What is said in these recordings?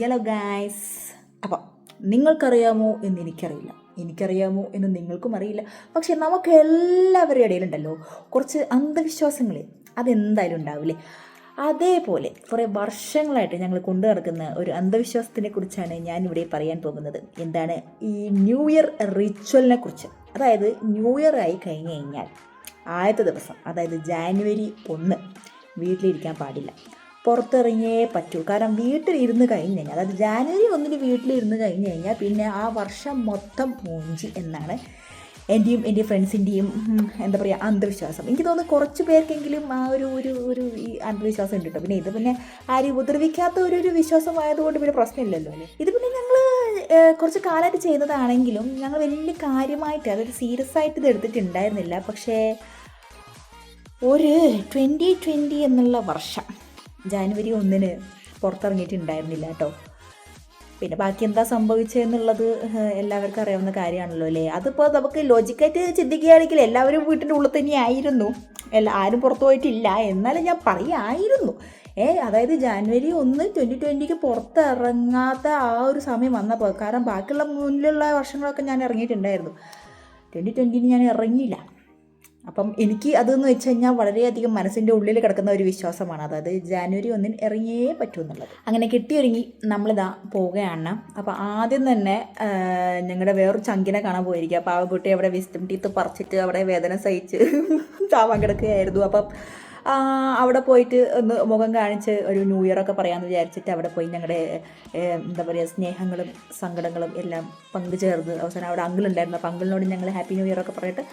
Yellow guys അപ്പം നിങ്ങൾക്കറിയാമോ എന്ന് എനിക്കറിയില്ല. എനിക്കറിയാമോ എന്ന് നിങ്ങൾക്കും അറിയില്ല. പക്ഷെ നമുക്ക് എല്ലാവരുടെ ഇടയിലുണ്ടല്ലോ കുറച്ച് അന്ധവിശ്വാസങ്ങൾ അതെന്തായാലും ഉണ്ടാവില്ലേ? അതേപോലെ കുറേ വർഷങ്ങളായിട്ട് ഞങ്ങൾ കൊണ്ടു നടക്കുന്ന ഒരു അന്ധവിശ്വാസത്തിനെ കുറിച്ചാണ് ഞാനിവിടെ പറയാൻ പോകുന്നത്. എന്താണ്? ഈ ന്യൂ ഇയർ റിച്വലിനെ കുറിച്ച്. അതായത് ന്യൂ ഇയർ ആയി കഴിഞ്ഞ് കഴിഞ്ഞാൽ ആദ്യത്തെ ദിവസം അതായത് ജാനുവരി ഒന്ന് വീട്ടിലിരിക്കാൻ പാടില്ല. പുറത്തിറങ്ങിയേ പറ്റൂ. കാരണം വീട്ടിലിരുന്ന് കഴിഞ്ഞ് കഴിഞ്ഞാൽ അതായത് ജാനുവരി ഒന്നിന് വീട്ടിലിരുന്ന് കഴിഞ്ഞ് കഴിഞ്ഞാൽ പിന്നെ ആ വർഷം മൊത്തം മൂഞ്ചി എന്നാണ് എന്റെയും എന്റെ ഫ്രണ്ട്സിന്റെയും എന്താ പറയുക അന്ധവിശ്വാസം. എനിക്ക് തോന്നുന്നു കുറച്ച് പേർക്കെങ്കിലും ആ ഒരു ഒരു ഒരു ഈ അന്ധവിശ്വാസം ഉണ്ട് കേട്ടോ പിന്നെ ഇത് പിന്നെ ആരും ഉപദ്രവിക്കാത്ത ഒരു ഒരു വിശ്വാസമായതുകൊണ്ട് പിന്നെ പ്രശ്നമില്ലല്ലോ അല്ലേ? ഇത് പിന്നെ ഞങ്ങൾ കുറച്ച് കാലമായിട്ട് ചെയ്യുന്നതാണെങ്കിലും ഞങ്ങൾ വലിയ കാര്യമായിട്ട് അതൊരു സീരിയസ് ആയിട്ട് ഇത് എടുത്തിട്ടുണ്ടായിരുന്നില്ല. പക്ഷേ ഒരു ട്വന്റി ട്വന്റി എന്നുള്ള വർഷം ജാനുവരി ഒന്നിന് പുറത്തിറങ്ങിയിട്ടുണ്ടായിരുന്നില്ല കേട്ടോ. പിന്നെ ബാക്കി എന്താ സംഭവിച്ചതെന്നുള്ളത് എല്ലാവർക്കും അറിയാവുന്ന കാര്യമാണല്ലോ അല്ലേ? അതിപ്പോൾ നമുക്ക് ലോജിക്കായിട്ട് ചിന്തിക്കുകയാണെങ്കിൽ എല്ലാവരും വീട്ടിന്റെ ഉള്ളിൽ തന്നെ ആയിരുന്നു എല്ലാ ആരും പുറത്തു പോയിട്ടില്ല. എന്നാലും ഞാൻ പറയായിരുന്നു. ഏ അതായത് ജാനുവരി ഒന്ന് ട്വന്റി ട്വന്റിക്ക് പുറത്തിറങ്ങാത്ത ആ ഒരു സമയം വന്നപ്പോൾ കാരണം ബാക്കിയുള്ള മുന്നിലുള്ള വർഷങ്ങളൊക്കെ ഞാൻ ഇറങ്ങിയിട്ടുണ്ടായിരുന്നു. ട്വന്റി ട്വന്റിന് ഞാൻ ഇറങ്ങിയില്ല. അപ്പം എനിക്ക് അതെന്ന് വെച്ച് കഴിഞ്ഞാൽ വളരെയധികം മനസ്സിന്റെ ഉള്ളിൽ കിടക്കുന്ന ഒരു വിശ്വാസമാണ്. അതായത് ജാനുവരി ഒന്നിന് ഇറങ്ങിയേ പറ്റൂ എന്നുള്ളത്. അങ്ങനെ കിട്ടിയൊരുങ്ങി നമ്മളിതാ പോവുകയാണ്. അപ്പോൾ ആദ്യം തന്നെ ഞങ്ങളുടെ വേറൊരു ചങ്കിനെ കാണാൻ പോയിരിക്കുക പാവക്കുട്ടി അവിടെ വിസ്റ്റം ടീത്ത് പറിച്ചിട്ട് അവിടെ വേദന സഹിച്ച് ചാവാൻ കിടക്കുകയായിരുന്നു. അപ്പം അവിടെ പോയിട്ട് ഒന്ന് മുഖം കാണിച്ച് ഒരു ന്യൂ ഇയർ ഒക്കെ പറയാമെന്ന് വിചാരിച്ചിട്ട് അവിടെ പോയി ഞങ്ങളുടെ എന്താ പറയുക സ്നേഹങ്ങളും സങ്കടങ്ങളും എല്ലാം പങ്കുചേർന്ന് അവസാനം അവിടെ അങ്കിളുണ്ടായിരുന്നു. അപ്പോൾ അങ്കിളിനോട് ഞങ്ങൾ ഹാപ്പി ന്യൂ ഇയർ ഒക്കെ പറഞ്ഞിട്ട്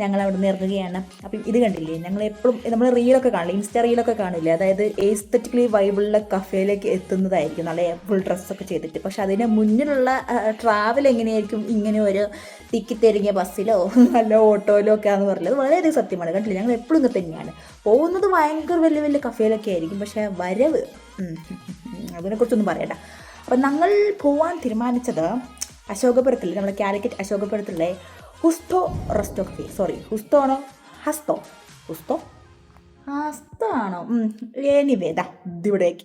ഞങ്ങൾ അവിടെ നിന്ന് ഇറങ്ങുകയാണ്. അപ്പം ഇത് കണ്ടില്ലേ? ഞങ്ങൾ എപ്പോഴും നമ്മൾ റീലൊക്കെ കാണില്ലേ ഇൻസ്റ്റാ റീലൊക്കെ കാണില്ലേ? അതായത് ഏസ്തറ്റിക്കലി വൈബിളുള്ള കഫേയിലേക്ക് എത്തുന്നതായിരിക്കും. നല്ല ഫുൾ ഡ്രസ്സൊക്കെ ചെയ്തിട്ട്. പക്ഷെ അതിന് മുന്നിലുള്ള ട്രാവൽ എങ്ങനെയായിരിക്കും? ഇങ്ങനെ ഒരു തിക്കിത്തെരിങ്ങിയ ബസ്സിലോ നല്ല ഓട്ടോയിലോ ഒക്കെ ആണെന്ന് പറഞ്ഞത് വളരെയധികം സത്യമാണ്. കണ്ടില്ലേ? ഞങ്ങൾ എപ്പോഴും ഇങ്ങനെ തന്നെയാണ്. പോകുന്നത് ഭയങ്കര വലിയ വലിയ കഫേയിലൊക്കെ ആയിരിക്കും. പക്ഷേ വരവ് അതിനെക്കുറിച്ചൊന്നും പറയണ്ട. അപ്പം ഞങ്ങൾ പോവാൻ തീരുമാനിച്ചത് അശോകപുരത്തിൽ നമ്മുടെ കാലിക്കറ്റ് അശോകപുരത്തിലെ ഹുസ്തോ റെസ്റ്റോഫി സോറി ഹുസ്തോ ആണോ ഹസ്തോ ഹുസ്തോ ഹസ്തോ ആണോ എനിവേദ ഇതിവിടേക്ക്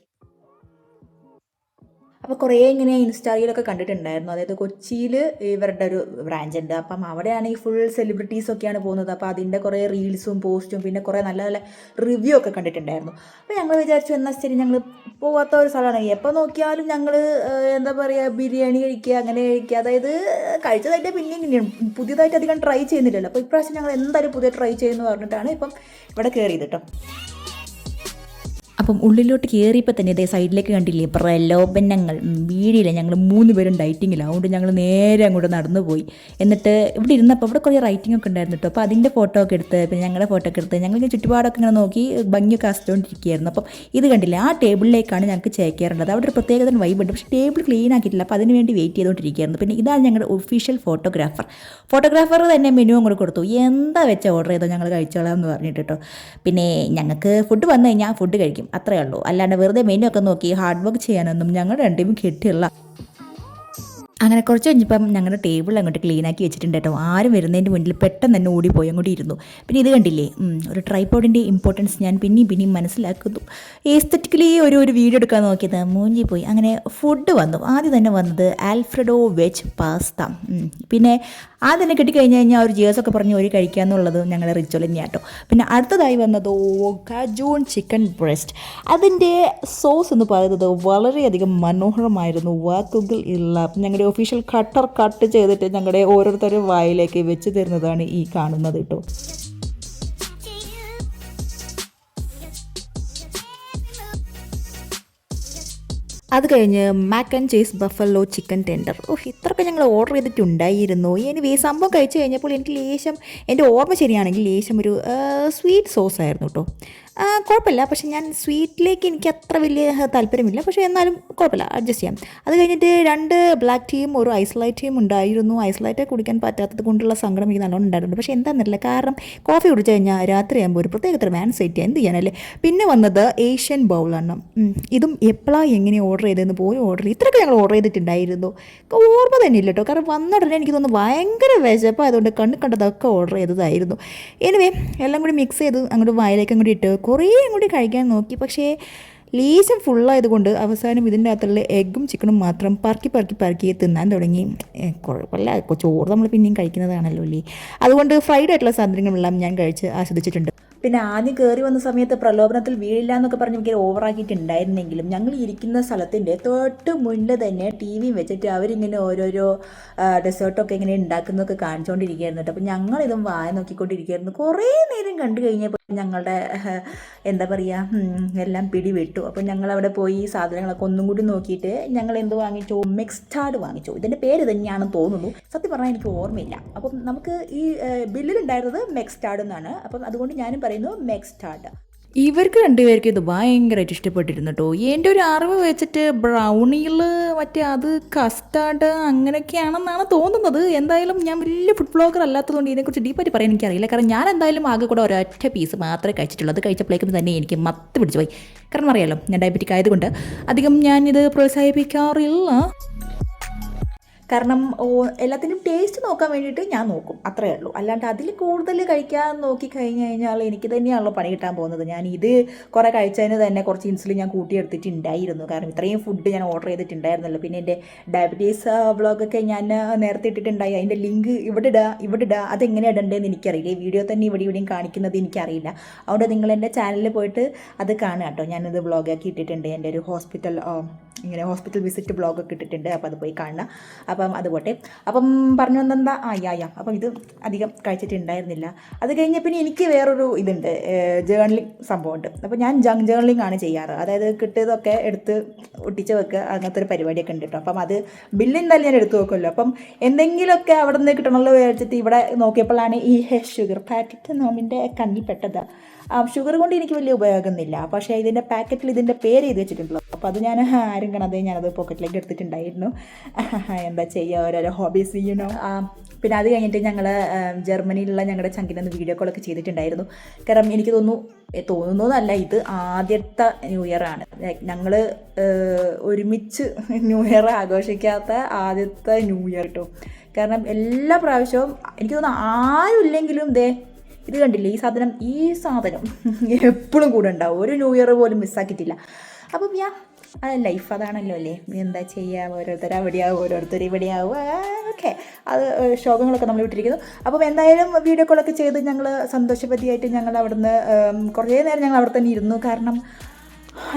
അപ്പോൾ കുറേ ഇങ്ങനെ ഇൻസ്റ്റാഗ്രിയിലൊക്കെ കണ്ടിട്ടുണ്ടായിരുന്നു. അതായത് കൊച്ചിയിൽ ഇവരുടെ ഒരു ബ്രാഞ്ച് ഉണ്ട്. അപ്പം അവിടെയാണ് ഈ ഫുൾ സെലിബ്രിറ്റീസൊക്കെയാണ് പോകുന്നത്. അപ്പോൾ അതിന്റെ കുറേ റീൽസും പോസ്റ്റും പിന്നെ കുറേ നല്ല നല്ല റിവ്യൂ ഒക്കെ കണ്ടിട്ടുണ്ടായിരുന്നു. അപ്പോൾ ഞങ്ങൾ വിചാരിച്ചു എന്നാൽ ശരി ഞങ്ങൾ പോകാത്ത ഒരു സ്ഥലമാണ്. എപ്പോൾ നോക്കിയാലും ഞങ്ങൾ എന്താ പറയുക ബിരിയാണി കഴിക്കുക അങ്ങനെ കഴിക്കുക. അതായത് കഴിച്ചതായിട്ട് പിന്നെയും പുതിയതായിട്ട് അധികം ട്രൈ ചെയ്യുന്നില്ലല്ലോ. അപ്പോൾ ഇപ്രാവശ്യം ഞങ്ങൾ എന്തായാലും പുതിയ ട്രൈ ചെയ്യുമെന്ന് പറഞ്ഞിട്ടാണ് ഇപ്പം ഇവിടെ കയറിയത് കേട്ടോ അപ്പം ഉള്ളിലോട്ട് കയറിയപ്പോൾ തന്നെ ഇതേ സൈഡിലേക്ക് കണ്ടില്ലേ പ്രലോഭനങ്ങൾ. വീടില്ല ഞങ്ങൾ മൂന്ന് പേരും ഡൈറ്റിങ്ങില്ല അതുകൊണ്ട് ഞങ്ങൾ നേരെ അങ്ങോട്ട് നടന്നുപോയി. എന്നിട്ട് ഇവിടെ ഇരുന്നപ്പോൾ ഇവിടെ കുറേ റൈറ്റിംഗ് ഒക്കെ ഉണ്ടായിരുന്നു കേട്ടോ അപ്പോൾ അതിന്റെ ഫോട്ടോ ഒക്കെ എടുത്ത് പിന്നെ ഞങ്ങളുടെ ഫോട്ടോ ഒക്കെ എടുത്ത് ഞങ്ങൾ ചുറ്റുപാടൊക്കെ ഇങ്ങനെ നോക്കി ഭംഗിയൊക്കെ ആസ്വദിച്ചുകൊണ്ടിരിക്കുകയായിരുന്നു അപ്പം ഇത് കണ്ടില്ല ആ ടേബിളിലേക്കാണ് ഞങ്ങൾക്ക് ചേക്കേറേണ്ടത് അവിടെ ഒരു പ്രത്യേകത വൈബ് ഉണ്ട്. പക്ഷേ ടേബിൾ ക്ലീൻ ആക്കിയിട്ടില്ല. അപ്പോൾ അതിന് വേണ്ടി വെയിറ്റ് ചെയ്തുകൊണ്ടിരിക്കുകയായിരുന്നു പിന്നെ ഇതാണ് ഞങ്ങളുടെ ഒഫീഷ്യൽ ഫോട്ടോഗ്രാഫർ ഫോട്ടോഗ്രാഫർ തന്നെ മെനു അങ്ങോട്ട് കൊടുത്തു. എന്താ വെച്ച ഓർഡർ ചെയ്തോ? ഞങ്ങൾ കഴിച്ചോളാം എന്ന് പറഞ്ഞിട്ട് കേട്ടോ പിന്നെ ഞങ്ങൾക്ക് ഫുഡ് വന്നു കഴിഞ്ഞാൽ ഫുഡ് കഴിക്കും. അത്രയേ ഉള്ളൂ. അല്ലാണ്ട് വെറുതെ മെനു ഒക്കെ നോക്കി ഹാർഡ് വർക്ക് ചെയ്യാനൊന്നും ഞങ്ങൾ രണ്ടും കിട്ടില്ല. അങ്ങനെ കുറച്ച് കഴിഞ്ഞപ്പം ഞങ്ങളുടെ ടേബിൾ അങ്ങോട്ട് ക്ലീൻ ആക്കി വെച്ചിട്ടുണ്ട് കേട്ടോ. ആരും വരുന്നതിന്റെ മുന്നിൽ പെട്ടെന്ന് തന്നെ ഓടിപ്പോയി അങ്ങോട്ട് ഇരുന്നു. പിന്നെ ഇത് കണ്ടില്ലേ? ഒരു ട്രൈപോഡിന്റെ ഇമ്പോർട്ടൻസ് ഞാൻ പിന്നെയും പിന്നെയും മനസ്സിലാക്കുന്നു. ഏസ്തറ്റിക്കലി ഒരു ഒരു വീഡിയോ എടുക്കാൻ നോക്കിയത്. മൂഞ്ചി പോയി. അങ്ങനെ ഫുഡ് വന്നു. ആദ്യം തന്നെ വന്നത് ആൽഫ്രഡോ വെജ് പാസ്ത. പിന്നെ ആദ്യം തന്നെ കിട്ടിക്കഴിഞ്ഞ് കഴിഞ്ഞാൽ ഒരു ജീവസൊക്കെ പറഞ്ഞ് ഒരു കഴിക്കുക എന്നുള്ളത് ഞങ്ങളുടെ റിച്വൽ തന്നെയാണ് കേട്ടോ പിന്നെ അടുത്തതായി വന്നത് കജൂൺ ചിക്കൻ ബ്രസ്റ്റ് അതിന്റെ സോസ് എന്ന് പറയുന്നത് വളരെയധികം മനോഹരമായിരുന്നു. വാക്കുകൾ ഇല്ല ഞങ്ങളുടെ ഒഫീഷ്യൽ കട്ടർ കട്ട് ചെയ്തിട്ട് ഞങ്ങളുടെ ഓരോരുത്തരും വായിലേക്ക് വെച്ച് തരുന്നതാണ് ഈ കാണുന്നത് കേട്ടോ. അത് കഴിഞ്ഞ് mac and cheese buffalo chicken tender ഓ ഇത്രയൊക്കെ ഞങ്ങൾ ഓർഡർ ചെയ്തിട്ടുണ്ടായിരുന്നു. ഈ സംഭവം കഴിച്ചു കഴിഞ്ഞപ്പോൾ എനിക്ക് ലേശം എന്റെ ഓർമ്മ ശരിയാണെങ്കിൽ ലേശം ഒരു സ്വീറ്റ് സോസ് ആയിരുന്നു കേട്ടോ കുഴപ്പമില്ല. പക്ഷേ ഞാൻ സ്വീറ്റിലേക്ക് എനിക്ക് അത്ര വലിയ താല്പര്യമില്ല. പക്ഷേ എന്നാലും കുഴപ്പമില്ല. അഡ്ജസ്റ്റ് ചെയ്യാം. അത് കഴിഞ്ഞിട്ട് രണ്ട് ബ്ലാക്ക് ടീയും ഒരു ഐസ്ലൈറ്റ് ടീയും ഉണ്ടായിരുന്നു. ഐസ്ലൈറ്റ് കുടിക്കാൻ പറ്റാത്തത് കൊണ്ടുള്ള സങ്കടം എനിക്ക് നല്ലോണം ഉണ്ടായിരുന്നു. പക്ഷേ എന്താന്നില്ല കാരണം കോഫി കുടിച്ചു കഴിഞ്ഞാൽ രാത്രിയാകുമ്പോൾ ഒരു പ്രത്യേക തരം ആൻസൈറ്റി എന്ത് ചെയ്യാനല്ലേ? പിന്നെ വന്നത് ഏഷ്യൻ ബൗളാണ് ഇതും എപ്പോഴാണ് എങ്ങനെ ഓർഡർ ചെയ്തതെന്ന് പോയി ഓർഡർ ഇത്രയൊക്കെ ഞങ്ങൾ ഓർഡർ ചെയ്തിട്ടുണ്ടായിരുന്നു. ഓർമ്മ തന്നെ ഇല്ല കേട്ടോ. കാരണം വന്ന ഉടനെ എനിക്ക് തോന്നുന്നു ഭയങ്കര വിശപ്പം. അതുകൊണ്ട് കണ്ണ് കണ്ടതൊക്കെ ഓർഡർ ചെയ്തതായിരുന്നു. എനിവേ എല്ലാം കൂടി മിക്സ് ചെയ്ത് അങ്ങോട്ട് വായിലേക്ക് അങ്ങോട്ട് ഇട്ട് കുറേ കൂടി കഴിക്കാൻ നോക്കി. പക്ഷേ ലേശം ഫുള്ളായതുകൊണ്ട് അവസാനം ഇതിന്റെ അകത്തുള്ള എഗ്ഗും ചിക്കനും മാത്രം പറക്കി പറക്കി പറക്കി തിന്നാൻ തുടങ്ങി. കുഴപ്പമില്ല. ചോറ് നമ്മൾ പിന്നെയും കഴിക്കുന്നതാണല്ലോ അല്ലേ അതുകൊണ്ട് ഫ്രൈഡ് ആയിട്ടുള്ള സാധനങ്ങളെല്ലാം ഞാൻ കഴിച്ച് ആസ്വദിച്ചിട്ടുണ്ട്. പിന്നെ ആദ്യം കയറി വന്ന സമയത്ത് പ്രലോഭനത്തിൽ വീഴില്ല എന്നൊക്കെ പറഞ്ഞ് എനിക്ക് ഓവറാക്കിയിട്ടുണ്ടായിരുന്നെങ്കിലും ഞങ്ങൾ ഇരിക്കുന്ന സ്ഥലത്തിന്റെ തൊട്ട് മുന്നിൽ തന്നെ ടി വി വെച്ചിട്ട് അവരിങ്ങനെ ഓരോരോ ഡെസേർട്ടൊക്കെ ഇങ്ങനെ ഉണ്ടാക്കുന്നതൊക്കെ കാണിച്ചുകൊണ്ടിരിക്കുകയായിരുന്നു കേട്ടോ. അപ്പോൾ ഞങ്ങളിതും വായ നോക്കിക്കൊണ്ടിരിക്കുകയായിരുന്നു. കുറേ നേരം കണ്ടു കഴിഞ്ഞപ്പോൾ ഞങ്ങളുടെ എന്താ പറയുക എല്ലാം പിടിവിട്ടു. അപ്പോൾ ഞങ്ങൾ അവിടെ പോയി സാധനങ്ങളൊക്കെ ഒന്നും കൂടി നോക്കിയിട്ട് ഞങ്ങൾ എന്ത് വാങ്ങിച്ചു? മെക്സ്റ്റാർഡ് വാങ്ങിച്ചു. ഇതിന്റെ പേര് തന്നെയാണെന്ന് തോന്നുന്നു. സത്യം പറഞ്ഞാൽ എനിക്ക് ഓർമ്മയില്ല. അപ്പം നമുക്ക് ഈ ബില്ലിലുണ്ടായിരുന്നത് മെക്സ്റ്റാർഡ് എന്നാണ്. അപ്പം അതുകൊണ്ട് ഞാനും പറയുന്നു മെക്സ്റ്റാർഡ് ഇവർക്ക് രണ്ടുപേർക്കും ഇത് ഭയങ്കരമായിട്ട് ഇഷ്ടപ്പെട്ടിരുന്നു കേട്ടോ എന്റെ ഒരു അറിവ് വെച്ചിട്ട് ബ്രൗണിയിൽ മറ്റേ അത് കസ്റ്റാർഡ് അങ്ങനെയൊക്കെയാണെന്നാണ് തോന്നുന്നത്. എന്തായാലും ഞാൻ വലിയ ഫുഡ് ബ്ലോഗർ അല്ലാത്തതുകൊണ്ട് ഇതിനെക്കുറിച്ച് ഡീപ്പായിട്ട് പറയാൻ എനിക്കറിയില്ല. കാരണം ഞാൻ എന്തായാലും ആകെ കൂടെ ഒരൊറ്റ പീസ് മാത്രമേ കഴിച്ചിട്ടുള്ളൂ. അത് കഴിച്ചപ്പോഴേക്കും തന്നെ എനിക്ക് മത്ത് പിടിച്ചു പോയി. കാരണം അറിയാലോ ഞാൻ ഡയബറ്റിക് ആയതുകൊണ്ട് അധികം ഞാനിത് പ്രോത്സാഹിപ്പിക്കാറില്ല. കാരണം എല്ലാത്തിനും ടേസ്റ്റ് നോക്കാൻ വേണ്ടിയിട്ട് ഞാൻ നോക്കും. അത്രേ ഉള്ളൂ. അല്ലാണ്ട് അതിൽ കൂടുതൽ കഴിക്കാൻ നോക്കി കഴിഞ്ഞ് കഴിഞ്ഞാൽ എനിക്ക് തന്നെയാണല്ലോ പണി കിട്ടാൻ പോകുന്നത്. ഞാൻ ഇത് കുറേ കഴിച്ചതിന് തന്നെ കുറച്ച് ഇൻസുലിൻ ഞാൻ കൂട്ടിയെടുത്തിട്ടുണ്ടായിരുന്നു. കാരണം ഇത്രയും ഫുഡ് ഞാൻ ഓർഡർ ചെയ്തിട്ടുണ്ടായിരുന്നല്ലോ. പിന്നെ എന്റെ ഡയബറ്റീസ് വ്ളോഗൊക്കെ ഞാൻ നേരത്തെ ഇട്ടിട്ടുണ്ടായി. അതിന്റെ ലിങ്ക് ഇവിടെ ഇടുക ഇവിടെ ഇടുക അതെങ്ങനെ ഇടണ്ടേന്ന് എനിക്കറിയില്ല. ഈ വീഡിയോ തന്നെ ഇവിടെ ഇവിടെയും കാണിക്കുന്നത് എനിക്കറിയില്ല. അതുകൊണ്ട് നിങ്ങൾ എന്റെ ചാനലിൽ പോയിട്ട് അത് കാണുക കേട്ടോ. ഞാനിത് വ്ളോഗാക്കി ഇട്ടിട്ടുണ്ട്. എന്റെ ഒരു ഹോസ്പിറ്റൽ ഇങ്ങനെ ഹോസ്പിറ്റൽ വിസിറ്റ് ബ്ലോഗൊക്കെ ഇട്ടിട്ടുണ്ട്. അപ്പോൾ അത് പോയി കാണുക. അപ്പം അത് പോട്ടെ. അപ്പം പറഞ്ഞു വന്നെന്താ? ആ യാ യാ. അപ്പം ഇത് അധികം കഴിച്ചിട്ടുണ്ടായിരുന്നില്ല. അത് കഴിഞ്ഞ പിന്നെ എനിക്ക് വേറൊരു ഇതുണ്ട്. ജേർണലിംഗ് സംഭവമുണ്ട്. അപ്പം ഞാൻ ജങ് ജേർണലിംഗ് ആണ് ചെയ്യാറ്. അതായത് കിട്ടിയതൊക്കെ എടുത്ത് ഒട്ടിച്ച് വെക്കുക. അങ്ങനത്തെ ഒരു പരിപാടിയൊക്കെ ഉണ്ട് കേട്ടോ. അപ്പം അത് ബില്ല് തന്നെ ഞാൻ എടുത്തു നോക്കുമല്ലോ അപ്പം എന്തെങ്കിലുമൊക്കെ അവിടെ നിന്ന് കിട്ടണമല്ലോ വിചാരിച്ചിട്ട് ഇവിടെ നോക്കിയപ്പോഴാണ് ഈ ഷുഗർ പാക്കറ്റ് നോമിന്റെ കണ്ണിൽ പെട്ടത് ഷുഗർ കൊണ്ട് എനിക്ക് വലിയ ഉപയോഗമൊന്നുമില്ല. പക്ഷേ ഇതിന്റെ പാക്കറ്റിൽ ഇതിന്റെ പേര് എഴുതി വെച്ചിട്ടുണ്ടല്ലോ. അപ്പോൾ അത് ഞാൻ ആരും കാണാതെ ഞാനത് പോക്കറ്റിലേക്ക് എടുത്തിട്ടുണ്ടായിരുന്നു. എന്താ ചെയ്യുക ഓരോരോ ഹോബീസ് ചെയ്യണോ പിന്നെ അത് കഴിഞ്ഞിട്ട് ഞങ്ങൾ ജർമ്മനിയിലുള്ള ഞങ്ങളുടെ ചങ്കിനൊന്ന് വീഡിയോ കോളൊക്കെ ചെയ്തിട്ടുണ്ടായിരുന്നു. കാരണം എനിക്ക് തോന്നുന്നു തോന്നുന്നു തോന്നുന്നതല്ല ഇത് ആദ്യത്തെ ന്യൂ ഇയർ ആണ്. ഞങ്ങൾ ഒരുമിച്ച് ന്യൂ ഇയർ ആഘോഷിക്കാത്ത ആദ്യത്തെ ന്യൂ ഇയർ കേട്ടോ കാരണം എല്ലാ പ്രാവശ്യവും എനിക്ക് തോന്നുന്നു ആരും ഇല്ലെങ്കിലും ദേ ഇത് കണ്ടില്ലേ? ഈ സാധനം ഈ സാധനം എപ്പോഴും കൂടെ ഉണ്ടാവും. ഒരു ന്യൂ ഇയർ പോലും മിസ്സാക്കിയിട്ടില്ല അപ്പം യാ ലൈഫ് അതാണല്ലോ അല്ലേ? എന്താ ചെയ്യുക ഓരോരുത്തർ അവിടെയാവും ഓരോരുത്തർ ഇവിടെയാവും. ഓക്കെ അത് ശോകങ്ങളൊക്കെ നമ്മൾ വിട്ടിരിക്കുന്നു. അപ്പം എന്തായാലും വീഡിയോ കോളൊക്കെ ചെയ്ത് ഞങ്ങൾ സന്തോഷപതിയായിട്ട് ഞങ്ങൾ അവിടുന്ന് കുറേ നേരം ഞങ്ങൾ അവിടെ തന്നെ ഇരുന്നു. കാരണം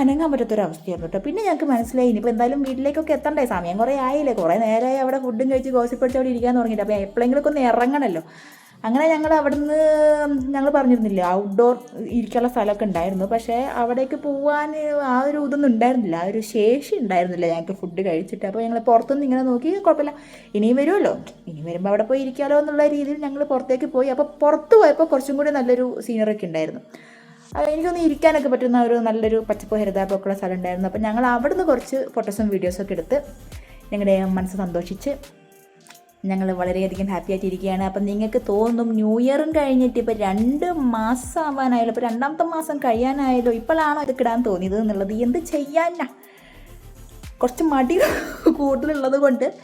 അനങ്ങാൻ പറ്റാത്തൊരവസ്ഥയായിരുന്നു കേട്ടോ. പിന്നെ ഞങ്ങൾക്ക് മനസ്സിലായി. ഇനിയിപ്പോൾ എന്തായാലും വീട്ടിലേക്കൊക്കെ എത്തണ്ടേ? സമയം കുറേ ആയില്ലേ? കുറേ നേരമായി അവിടെ ഫുഡും കഴിച്ച് ഗോസിപ്പടിച്ച് അവിടെ ഇരിക്കാൻ തുടങ്ങിയിട്ട്. അപ്പോൾ എപ്പോഴെങ്കിലുമൊക്കെ ഒന്ന് ഇറങ്ങണമല്ലോ അങ്ങനെ ഞങ്ങൾ അവിടുന്ന് ഞങ്ങൾ പറഞ്ഞിരുന്നില്ല ഔട്ട്ഡോർ ഇരിക്കാനുള്ള സ്ഥലമൊക്കെ ഉണ്ടായിരുന്നു. പക്ഷേ അവിടേക്ക് പോകാൻ ആ ഒരു ഇതൊന്നും ഉണ്ടായിരുന്നില്ല. ആ ഒരു ശേഷി ഉണ്ടായിരുന്നില്ല ഞങ്ങൾക്ക് ഫുഡ് കഴിച്ചിട്ട്. അപ്പോൾ ഞങ്ങൾ പുറത്തുനിന്ന് ഇങ്ങനെ നോക്കി കുഴപ്പമില്ല. ഇനിയും വരുമല്ലോ. ഇനി വരുമ്പോൾ അവിടെ പോയി ഇരിക്കാമല്ലോ എന്നുള്ള രീതിയിൽ ഞങ്ങൾ പുറത്തേക്ക് പോയി. അപ്പോൾ പുറത്ത് പോയപ്പോൾ കുറച്ചും കൂടി നല്ലൊരു സീനറൊക്കെ ഉണ്ടായിരുന്നു. എനിക്കൊന്ന് ഇരിക്കാനൊക്കെ പറ്റുന്ന ഒരു നല്ലൊരു പച്ചപ്പ് ഹരിതാപ്പൊക്കെ ഉള്ള സ്ഥലം ഉണ്ടായിരുന്നു. അപ്പോൾ ഞങ്ങൾ അവിടുന്ന് കുറച്ച് ഫോട്ടോസും വീഡിയോസൊക്കെ എടുത്ത് ഞങ്ങളുടെ മനസ്സ് സന്തോഷിച്ച് ഞങ്ങൾ വളരെയധികം ഹാപ്പി ആയിട്ട് ഇരിക്കുകയാണ് അപ്പം നിങ്ങൾക്ക് തോന്നും ന്യൂ ഇയറും കഴിഞ്ഞിട്ട് ഇപ്പോൾ രണ്ട് മാസം ആവാനായല്ലോ ഇപ്പോൾ രണ്ടാമത്തെ മാസം കഴിയാനായല്ലോ. ഇപ്പോഴാണോ ഇത് കിടാൻ തോന്നിയത് എന്നുള്ളത്? എന്ത് ചെയ്യാനാ? കുറച്ച് മടി കൂടുതലുള്ളത് കൊണ്ട്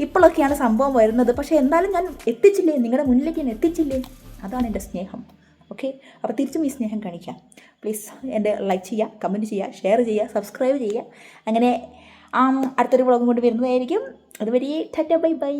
ഇപ്പോഴൊക്കെയാണ് സംഭവം വരുന്നത്. പക്ഷേ എന്തായാലും ഞാൻ എത്തിച്ചില്ലേ? നിങ്ങളുടെ മുന്നിലേക്ക് ഞാൻ എത്തിച്ചില്ലേ? അതാണ് എന്റെ സ്നേഹം. ഓക്കെ? അപ്പോൾ തിരിച്ചും ഈ സ്നേഹം കാണിക്കാം. പ്ലീസ് എന്റെ ലൈക്ക് ചെയ്യുക കമന്റ് ചെയ്യുക ഷെയർ ചെയ്യുക സബ്സ്ക്രൈബ് ചെയ്യുക. അങ്ങനെ അടുത്തൊരു വ്ളോഗും കൊണ്ട് വരുന്നതായിരിക്കും. അതുവരെ ടാറ്റ ബൈ ബൈ.